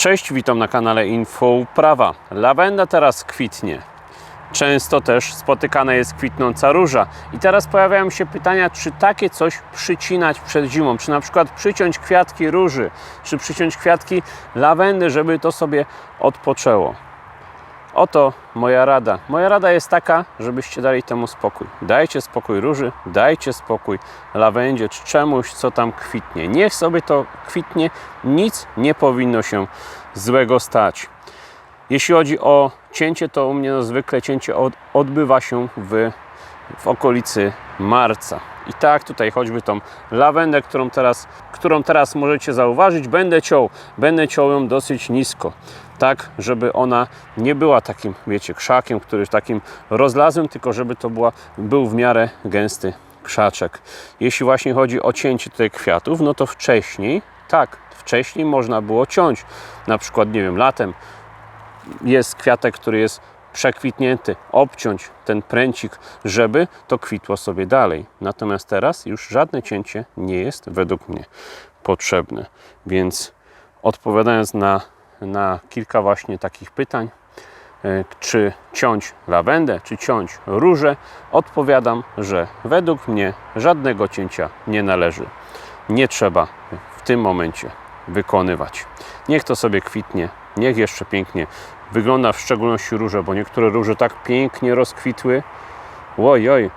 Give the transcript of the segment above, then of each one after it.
Cześć, witam na kanale Info Uprawa. Lawenda teraz kwitnie. Często też spotykana jest kwitnąca róża. I teraz pojawiają się pytania, czy takie coś przycinać przed zimą, czy na przykład przyciąć kwiatki róży, czy przyciąć kwiatki lawendy, żeby to sobie odpoczęło. Oto moja rada. Moja rada jest taka, żebyście dali temu spokój. Dajcie spokój róży, dajcie spokój lawendzie czy czemuś, co tam kwitnie. Niech sobie to kwitnie, nic nie powinno się złego stać. Jeśli chodzi o cięcie, to u mnie no zwykle cięcie od, odbywa się w, w okolicy marca. I tak tutaj choćby tą lawendę, którą teraz, którą teraz możecie zauważyć, będę ciął. Będę ciął ją dosyć nisko, tak żeby ona nie była takim, wiecie, krzakiem, który takim rozlazłym, tylko żeby to była, był w miarę gęsty krzaczek. Jeśli właśnie chodzi o cięcie tutaj kwiatów, no to wcześniej, tak, wcześniej można było ciąć. Na przykład, nie wiem, latem jest kwiatek, który jest przekwitnięty, obciąć ten pręcik, żeby to kwitło sobie dalej. Natomiast teraz już żadne cięcie nie jest według mnie potrzebne. Więc odpowiadając na, na kilka właśnie takich pytań, e, czy ciąć lawendę, czy ciąć różę, odpowiadam, że według mnie żadnego cięcia nie należy. Nie trzeba w tym momencie wykonywać. Niech to sobie kwitnie, niech jeszcze pięknie wygląda, w szczególności róże, bo niektóre róże tak pięknie rozkwitły. Oj, oj.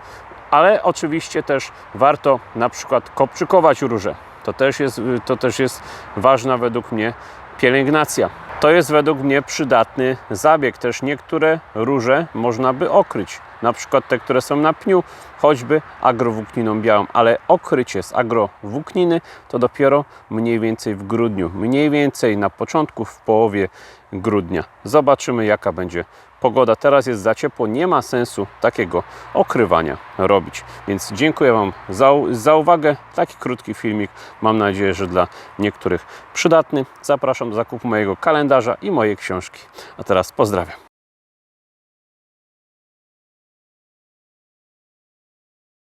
Ale oczywiście też warto na przykład kopczykować róże. To też jest, to też jest ważna według mnie pielęgnacja. To jest według mnie przydatny zabieg. Też niektóre róże można by okryć. Na przykład te, które są na pniu, choćby agrowłókniną białą, ale okrycie z agrowłókniny to dopiero mniej więcej w grudniu, mniej więcej na początku, w połowie grudnia. Zobaczymy, jaka będzie pogoda. Teraz jest za ciepło, nie ma sensu takiego okrywania robić. Więc dziękuję Wam za, za uwagę. Taki krótki filmik. Mam nadzieję, że dla niektórych przydatny. Zapraszam do zakupu mojego kalendarza i mojej książki. A teraz pozdrawiam.